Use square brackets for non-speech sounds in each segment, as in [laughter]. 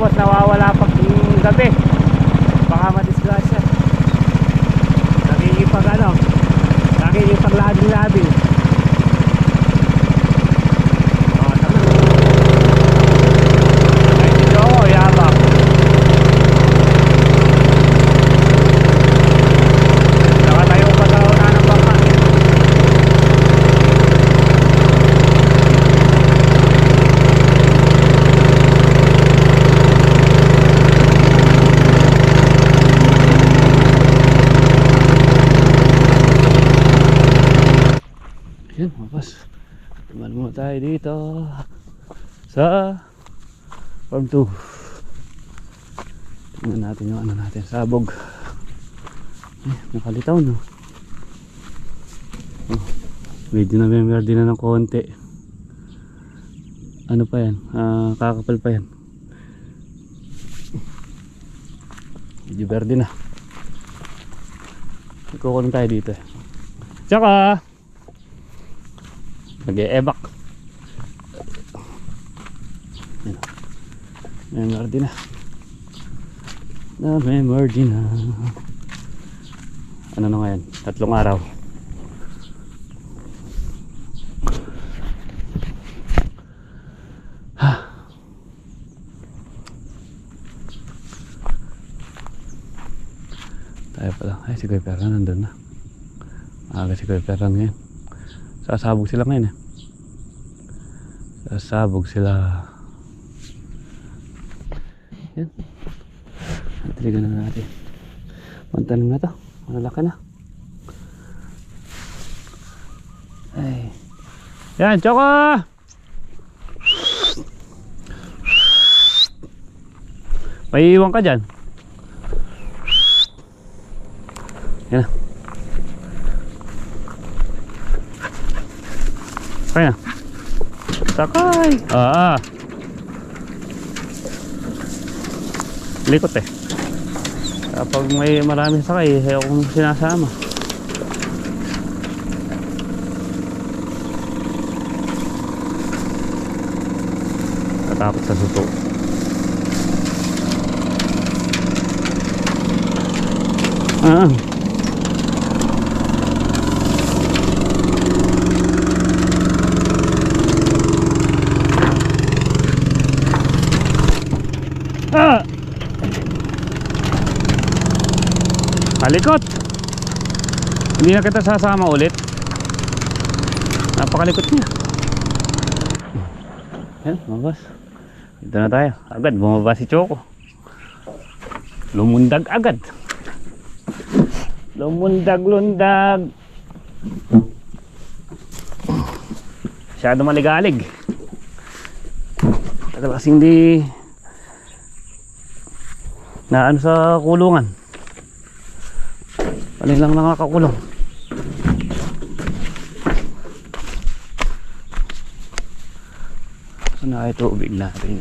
Tapos nawawala pag gabi. Baka madisgrasya. Nakikipag ano, nakikipag labing-labing. Oh, tama. Ay, si Joe, yabang. Nakatayo pa sa una ng bangka. Yan, mapas. Tumal muna tayo dito sa farm 2. Tingnan natin yung ano natin, sabog. Eh, nakalitaw no. Oh, medyo may merde na ng konti. Ano pa yan? Ah, kakapal pa yan. Medyo verde na. Ikukulong tayo dito eh. Tsaka, nag-e-evac. May merde na. Na merde na. Ano na ngayon? Tatlong araw. [sighs] Tayo pala. Ay, si Kuya Ferran nandun na. Aga si Kuya Ferran ngayon. Sasabog sila ngayon eh. Sasabog sila. Yan. Tiligan na natin. Pantanim na to. Malalaki na. Ay. Yan, Choco! May iwan ka dyan. Yan na. Kaya. Sakay. Ah. Likot eh. Kapag may maraming sakay, ayaw kong sinasama. Natakot sa suto. Ah. Ah! Hindi na kita sasama ulit. Napakalikot niya. Yan, mabas. Dito na tayo. Agad, bumaba si Choco. Lumundag agad. Lumundag-lundag. Masyado maligalig. Tagal kasing di na ano sa kulungan. Alin lang nakakakulong. Ano ay tubig natin.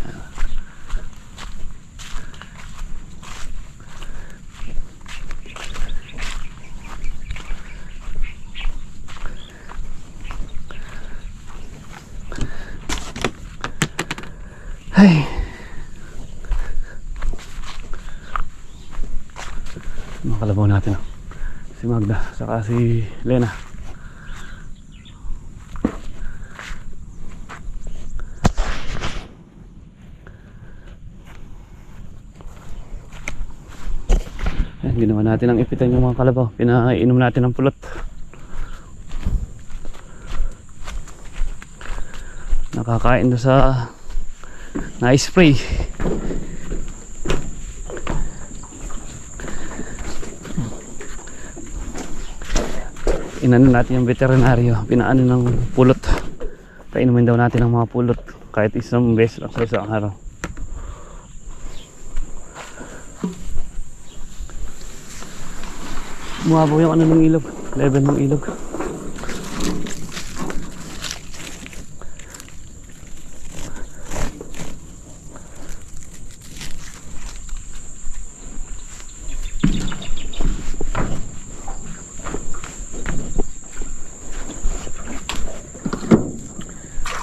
Ay. Makalabaw natin. oh. Si Magda, saka si Lena. Ayan, ginawa natin ang ipitan yung mga kalabaw. Pinainom natin ng pulot. Nakakain doon sa na-spray. inano natin yung veterinaryo pinaano ng pulot painumin daw natin ang mga pulot kahit isang beses lang sa isang araw Bumabaw yung ano ng ilog level ng ilog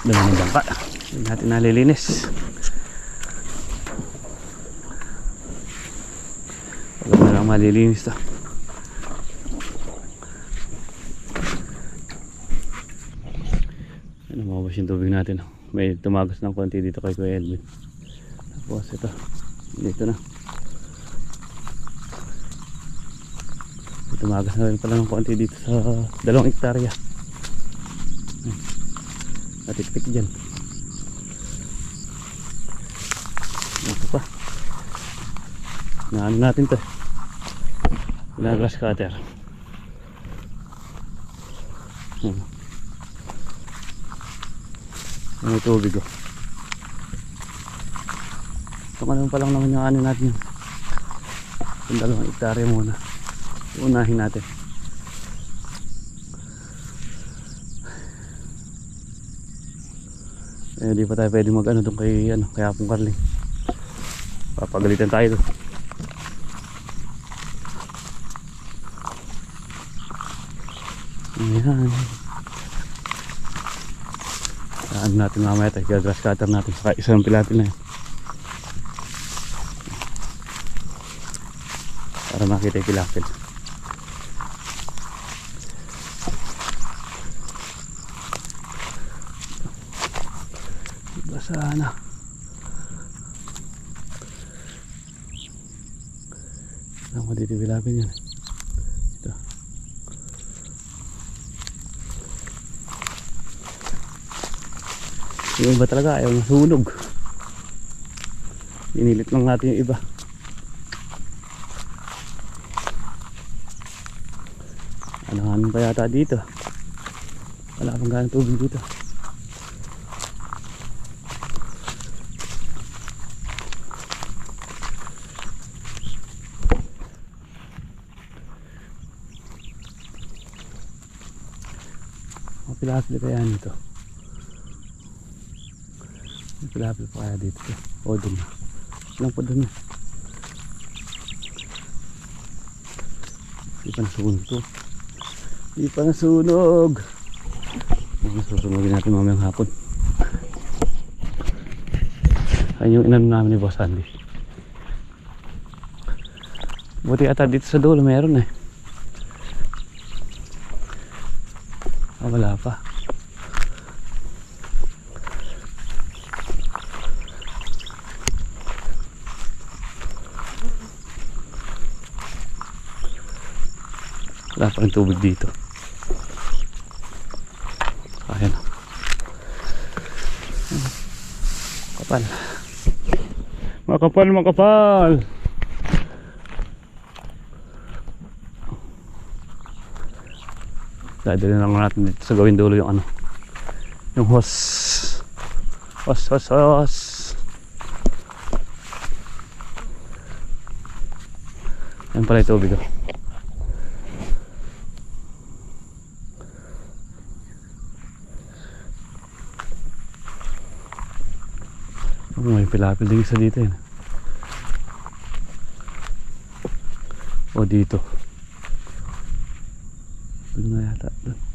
Dami ng bangka. Hindi natin nalilinis. Wala na lang malilinis to. Ano, mabos yung tubig natin. May tumagos ng konti dito kay Kuya Edwin. Tapos ito. Dito na. May Tumagas na rin pala ng konti dito sa dalawang hektarya. Natiktik dyan. Ito pa. Naano natin to. Ginagalas cutter. Hmm. May tubig oh. Naman pa lang naman yung ano natin yun. Yung dalawang hektarya muna. Unahin natin. Eh, di pa tayo pwede mag ano doon kay ano, kay Apong Carling. Papagalitan tayo doon. Ayan. Saan natin mamaya tayo, gagrass cutter natin sa isang pilapil na yun. Para makita yung pilapil. Basa na. Saan ko dito yung pilapil yan? Ito. Yung iba talaga ayaw masunog. Inilit lang natin yung iba. Ano pa yata dito? Wala pang ganang tubig dito. Mapilapil kaya nito. Mapilapil pa kaya dito. O dun na. Lang pa dun na. Hindi pa nasunog to. Hindi pa nasunog. Susunogin natin mamayang hapon. Ayun yung inano namin ni Boss Andy. Buti ata dito sa dulo meron eh. Ah, wala pa. Wala pa rin tubig dito. Ayan. Kapal. Makapal, makapal. Dadali na lang natin dito sa gawin dulo yung ano. Yung hose. Hose, hose, hose. Yan pala yung tubig oh. Oh, may pilapil din isa dito yun. O dito. Doon na yata. Doon.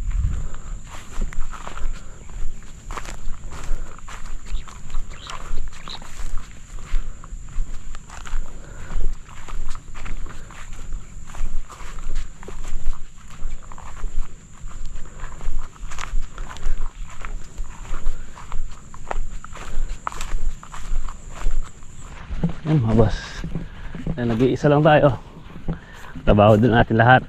Yan mga boss. Yan, nag-iisa lang tayo. Trabaho din natin lahat.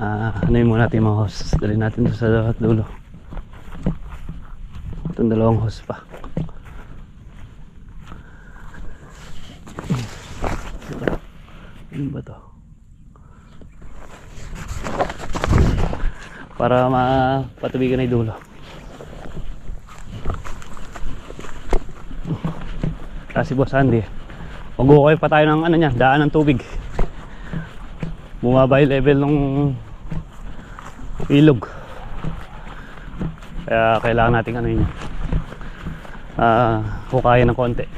Ah, ano yung muna natin mga host. Dali natin sa dulo. Itong dalawang host pa. Ano ba to? Para mapatubigan yung dulo. Kasi boss Andy, mag-ukay pa tayo ng ano niya, daan ng tubig. Bumaba yung level ng ilog. Kaya kailangan natin ano yun. Ah, hukayan ng konti.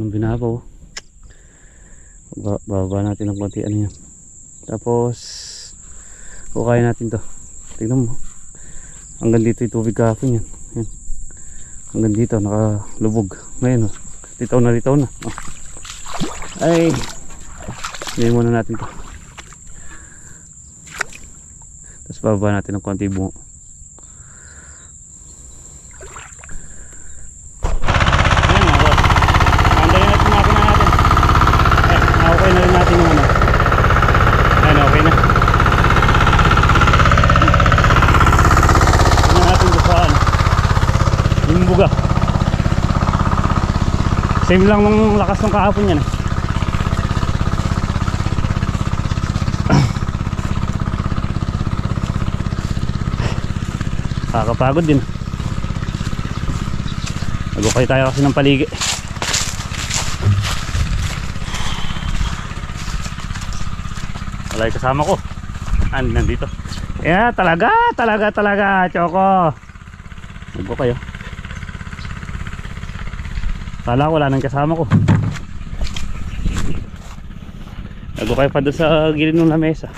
Ng binabaw. Ba- bababa natin ng konti ano yan. Tapos, kukain natin to. Tingnan mo. Hanggang dito yung tubig kahapon yan. yan. Hanggang dito, nakalubog. Ngayon, oh. Litaw na litaw na. Oh. Ay, hindi muna natin to. Tapos bababa natin ng konti bungo. Ayan mga boss. Andayin natin yung makina natin. Eh, okay na rin natin yung ano. Ayan, okay na. Tingnan natin kung saan. Yung buga. Same lang ng lakas ng kahapon yan. eh. [clears throat] Kakapagod din. Nagukay tayo kasi ng paligi. Wala kasama ko. Ah, nandito. Yeah, talaga, talaga, talaga, Choco. Nagukay oh. Kala ko wala nang kasama ko. Nagukay pa doon sa gilid ng lamesa.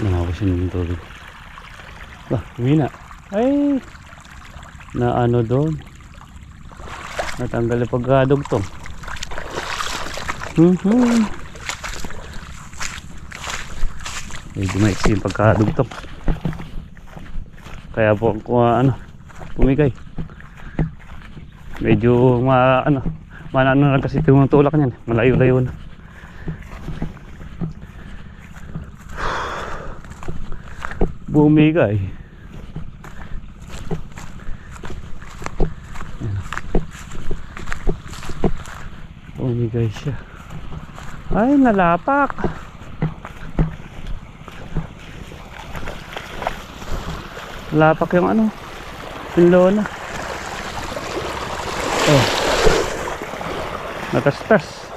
Nangawa siya ng tubig. Bah, humina. Ay! Na ano doon? Natanggal yung pagkadugtong. Mhm. Medyo maiksi yung pagkadugtong. Kaya po kung ano, pumigay. Medyo ma ano, manano na kasi tumutulak niyan. Malayo-layo na. [sighs] Bumigay. Bumigay siya. Ay, nalapak. Nalapak yung ano. Yung lona. Oh. Natastas.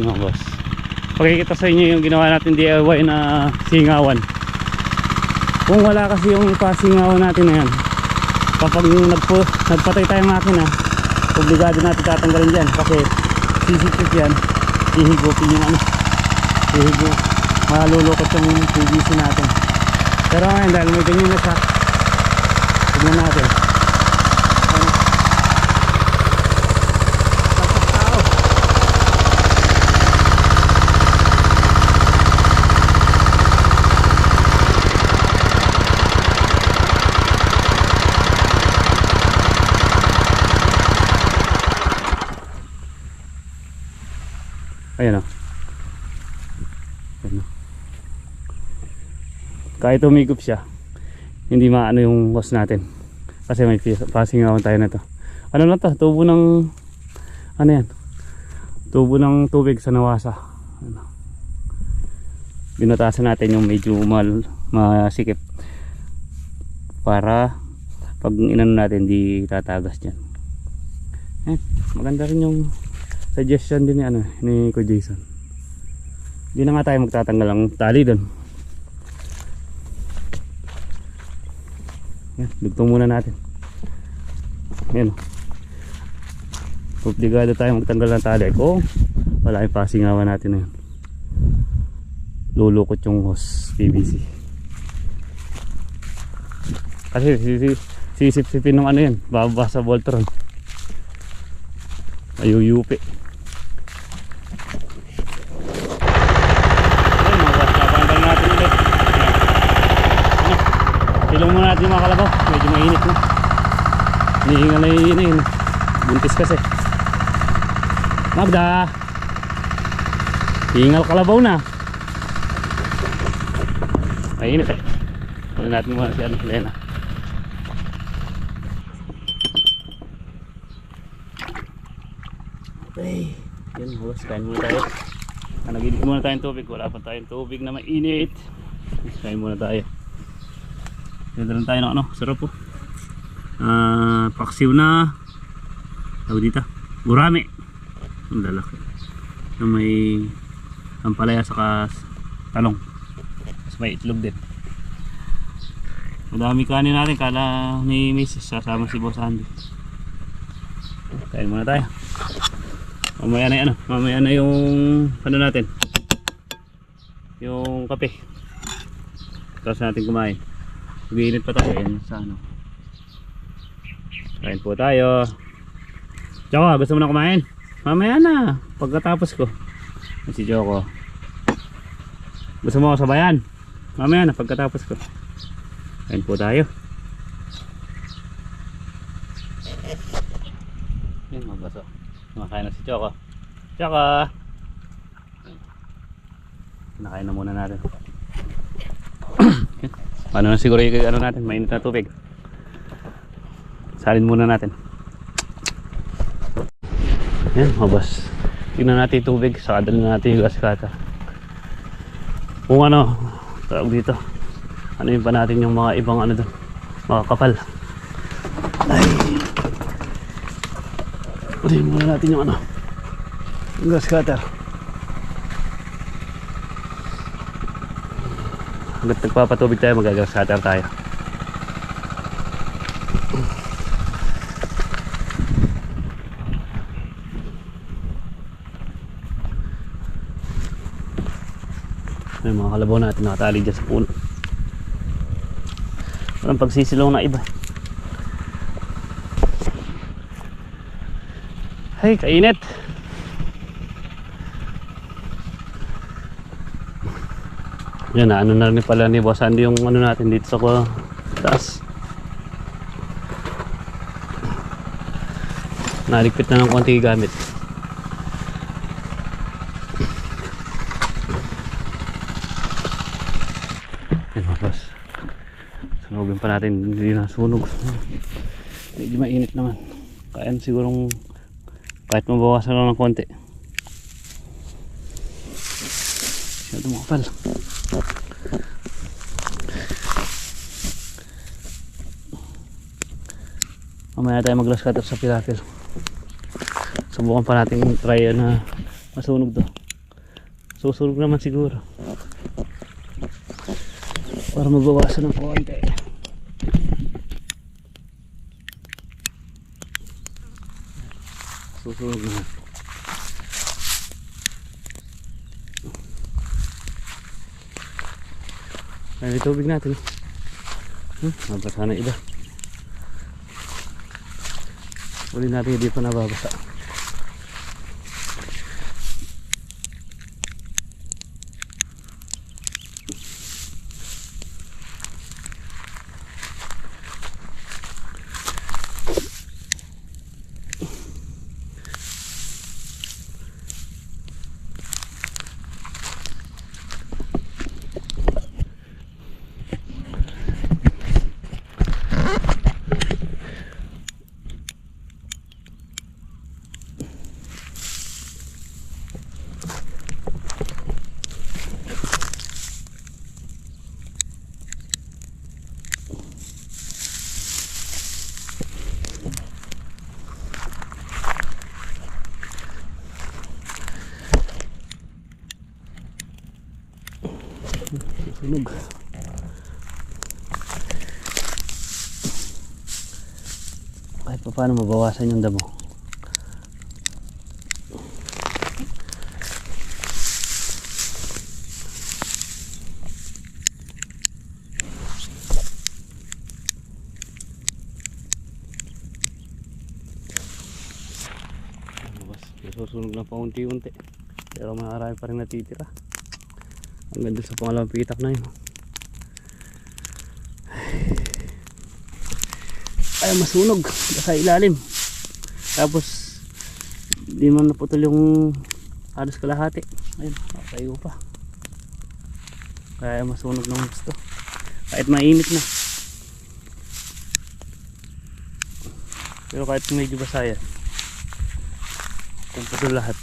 Ayan mga boss. Pakikita sa inyo yung ginawa natin DIY na singawan. Kung wala kasi yung pasingawan natin na yan, kapag nagpo, nagpatay tayong makina, obligado natin tatanggalin dyan kasi sisipit yan, hihigupin yung ano, hihigo, malulukot yung PVC natin. Pero ngayon dahil may ganyan na siya, tignan natin. Ayan o. Ayan o. Kahit umigop siya, hindi maano yung hose natin. Kasi may passing out tayo na to. Ano na to? Tubo ng, ano yan? Tubo ng tubig sa nawasa. Ano. Binutasan natin yung medyo mal, masikip. Para pag inano natin, di tatagas dyan. Eh, maganda rin yung suggestion din ni ano ni Ko Jason. Hindi na nga tayo magtatanggal ng tali doon. Yan, dugtong muna natin. Yan. Obligado tayo magtanggal ng tali kung wala yung pasingawan natin na yun. Lulukot yung hose PVC. Kasi sisi- sisip-sipin ng ano yan, bababa sa Voltron. Ayuyupi. Ayun, mga boss, napandal natin ulit. Ayan. Ano? Silong muna natin yung mga kalabaw. Medyo mainit na. Hinihinga na yun yun. Buntis kasi. Magda! Hingal kalabaw na. Mainit eh. Wala natin muna si ano, Lena. Okay. Yan, boss. Kain muna tayo. Ah, Nag-init muna tayong tubig. Wala pa tayong tubig na mainit. Kain muna tayo. Dito lang tayo ng ano. Sarap po. Ah, paksiw na. Tawag dito. Gurami. Ang lalaki. Na may ampalaya saka talong. Tapos may itlog din. Madami kanin natin. Kala ni Mrs. sasama si Boss Andy. Kain muna tayo. Mamaya na ano, mamaya na yung ano natin. Yung kape. Tapos natin kumain. Mag-iinit pa tayo yan sa ano. Kain po tayo. Joko, gusto mo na kumain? Mamaya na, pagkatapos ko. Si Joko. Gusto mo sabayan? Mamaya na, pagkatapos ko. Kain po tayo. Yan, mabaso. Kumakain na si Choco. Choco! Nakain na muna natin. [clears throat] Paano na siguro yung ano natin, mainit na tubig. Salin muna natin. Yan, mabas. Tingnan natin yung tubig, saka dalhin natin yung gaskata. Kung ano, tawag dito. Ano yung pa natin yung mga ibang ano doon, mga kapal. Ay. Ulihin muna natin yung ano, yung grass cutter. Hanggat nagpapatubig tayo, magagrass cutter tayo. May mga kalabaw natin nakatali dyan sa puno. Walang pagsisilong na iba. Ay, kainit. Yan na, ano na rin pala ni Boss Andy yung ano natin dito sa ko taas. Naligpit na ng konti gamit. Yan mga boss. Sunugin natin, hindi na sunog. Medyo mainit naman. Kaya sigurong kahit mabawasan lang ng konti. Masyado makapal. Mamaya tayo mag-glass cutter sa pilapil. Subukan pa natin try na masunog to. Susunog naman siguro. Para mabawasan ng konti. Susunog naman. May tubig natin. Hmm, nabasa na iba. Uli natin hindi pa nababasa. Sunog. Kahit pa paano mabawasan yung damo. Labas, Susunog na paunti-unti. Pero marami pa rin natitira. Hanggang doon sa pangalawang pitak na yun. Ay, masunog sa ilalim. Tapos, di man naputol yung halos kalahati. Ayun, nakayo pa. Kaya masunog ng gusto. Kahit mainit na. Pero kahit medyo basa yan. Kung putol lahat.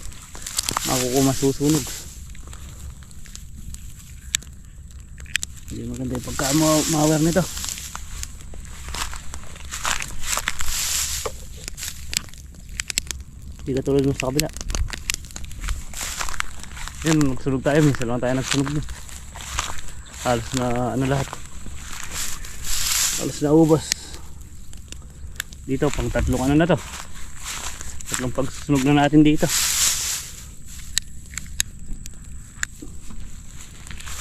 Makukuha masusunog. Hindi maganda yung pagka ma- maware nito. Hindi ka tulad mo sa kabila. Yan, magsunog tayo. Minsan lang tayo nagsunog din. Halos na ano lahat. Halos na ubos. Dito, pang tatlong ano na to. Tatlong pagsusunog na natin dito.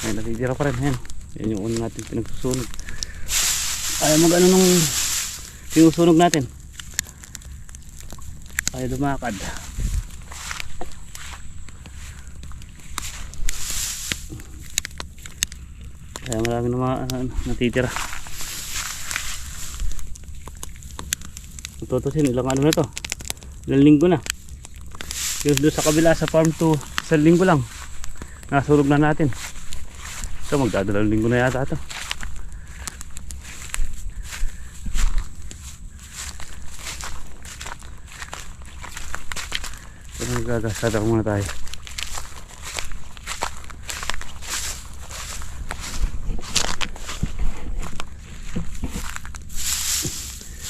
Ay, natitira pa rin. Ayan. Yan yung una natin pinagsusunog. Ayaw mag ano nung sinusunog natin. Ayaw lumakad. Kaya marami na mga ano, natitira. Tutusin, ilang ano na to? Ilang linggo na. Yung doon sa kabila sa farm to, sa linggo lang. Nasurog na natin. Ito, magdadalawang linggo na yata ito. Pero magagasada muna tayo.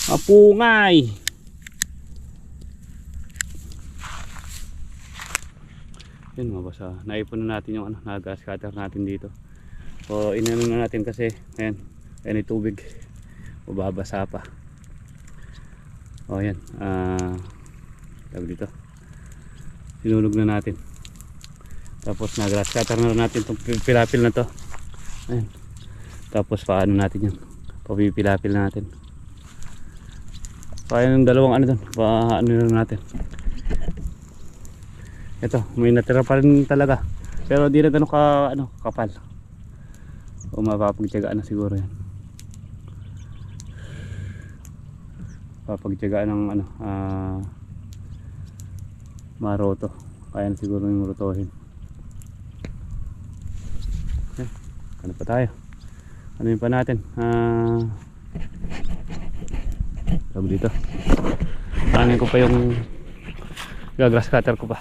Mapungay! Yun ah. naipon na natin yung ano, nagas cutter natin dito. O inano na natin kasi, ayan, ayan yung tubig. Mababasa pa. O yan, ah, tawag dito. Sinulog na natin. Tapos nagrass cutter na natin itong pilapil na to. Ayan. Tapos paano natin yun. Papipilapil natin. Kaya yung dalawang ano doon, paano na natin. Ito, may natira pa rin talaga. Pero di na ganun ka, ano, kapal. O mapapagtyagaan na siguro yan. Papagtyagaan ng ano, ah, maroto. Kaya na siguro yung rotohin. Okay. Ano pa tayo? Ano yun pa natin? Ah, tawag dito. Kanin ko pa yung gagrass cutter ko pa.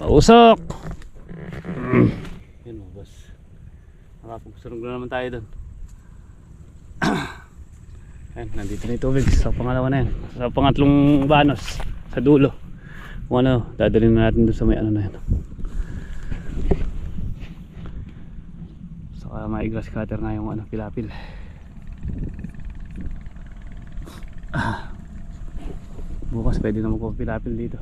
Mausok! Yan o, boss. Nakapagsunog na naman tayo doon. [coughs] Ayan, nandito na yung tubig sa pangalawa na yan. Sa pangatlong banos, sa dulo. Kung ano, dadalhin na natin doon sa may ano na yan. Saka may grass cutter nga yung ano, pilapil. [coughs] Bukas pwede na magpapilapil dito.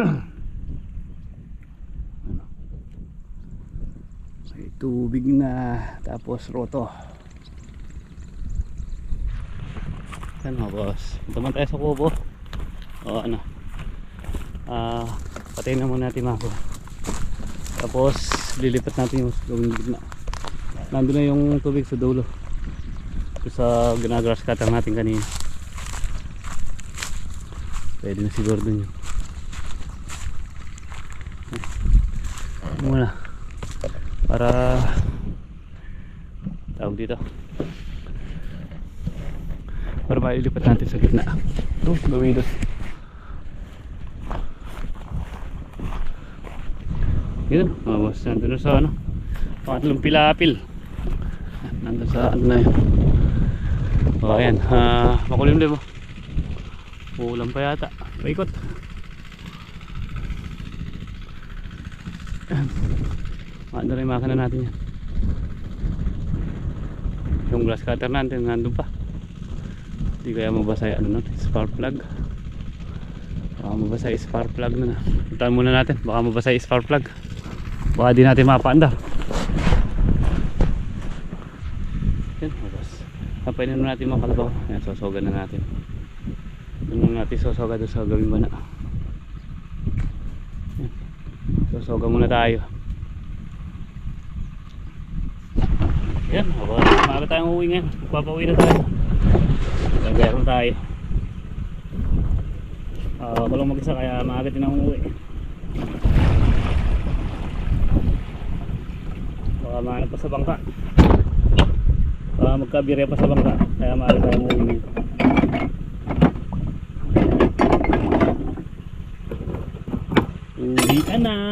[clears throat] ano. May tubig na tapos roto. Yan mga boss. Ito man tayo sa kubo. O ano. Ah, patayin na muna natin mga. Tapos lilipat natin yung gawing gitna. Nandun na yung tubig sa dulo. Ito sa ginagrass cutter natin kanina. Pwede na siguro dun yun. Muna. Para tawag dito. Para mailipat natin sa gitna. Ito gawin doon yun boss nandun na sa ano pangatlong pilapil. Nandun sa ano na yun. O ayan uh, makulimlim mo ulam pa yata. Paikot rin makina natin yan. Yung grass cutter natin nandun pa. Hindi kaya mabasa yung ano spark plug. Baka mabasa yung spark plug na na puntahan muna natin baka mabasa yung spark plug. Baka di natin mapaandar yan mabas kapainin na natin mga kalabaw yan sosogan na natin. Doon natin sosogan doon sa gawing bana. Yan. Sosogan muna tayo Yan, aba, maaga tayong uwi ngayon. Papauwi na tayo. Gagaya na tayo. Ah, ako lang mag-isa kaya maaga din akong uwi. Baka mahanap pa sa bangka. Baka magkabire pa sa bangka. Kaya maaga tayo umuwi ngayon. Uwi ka na.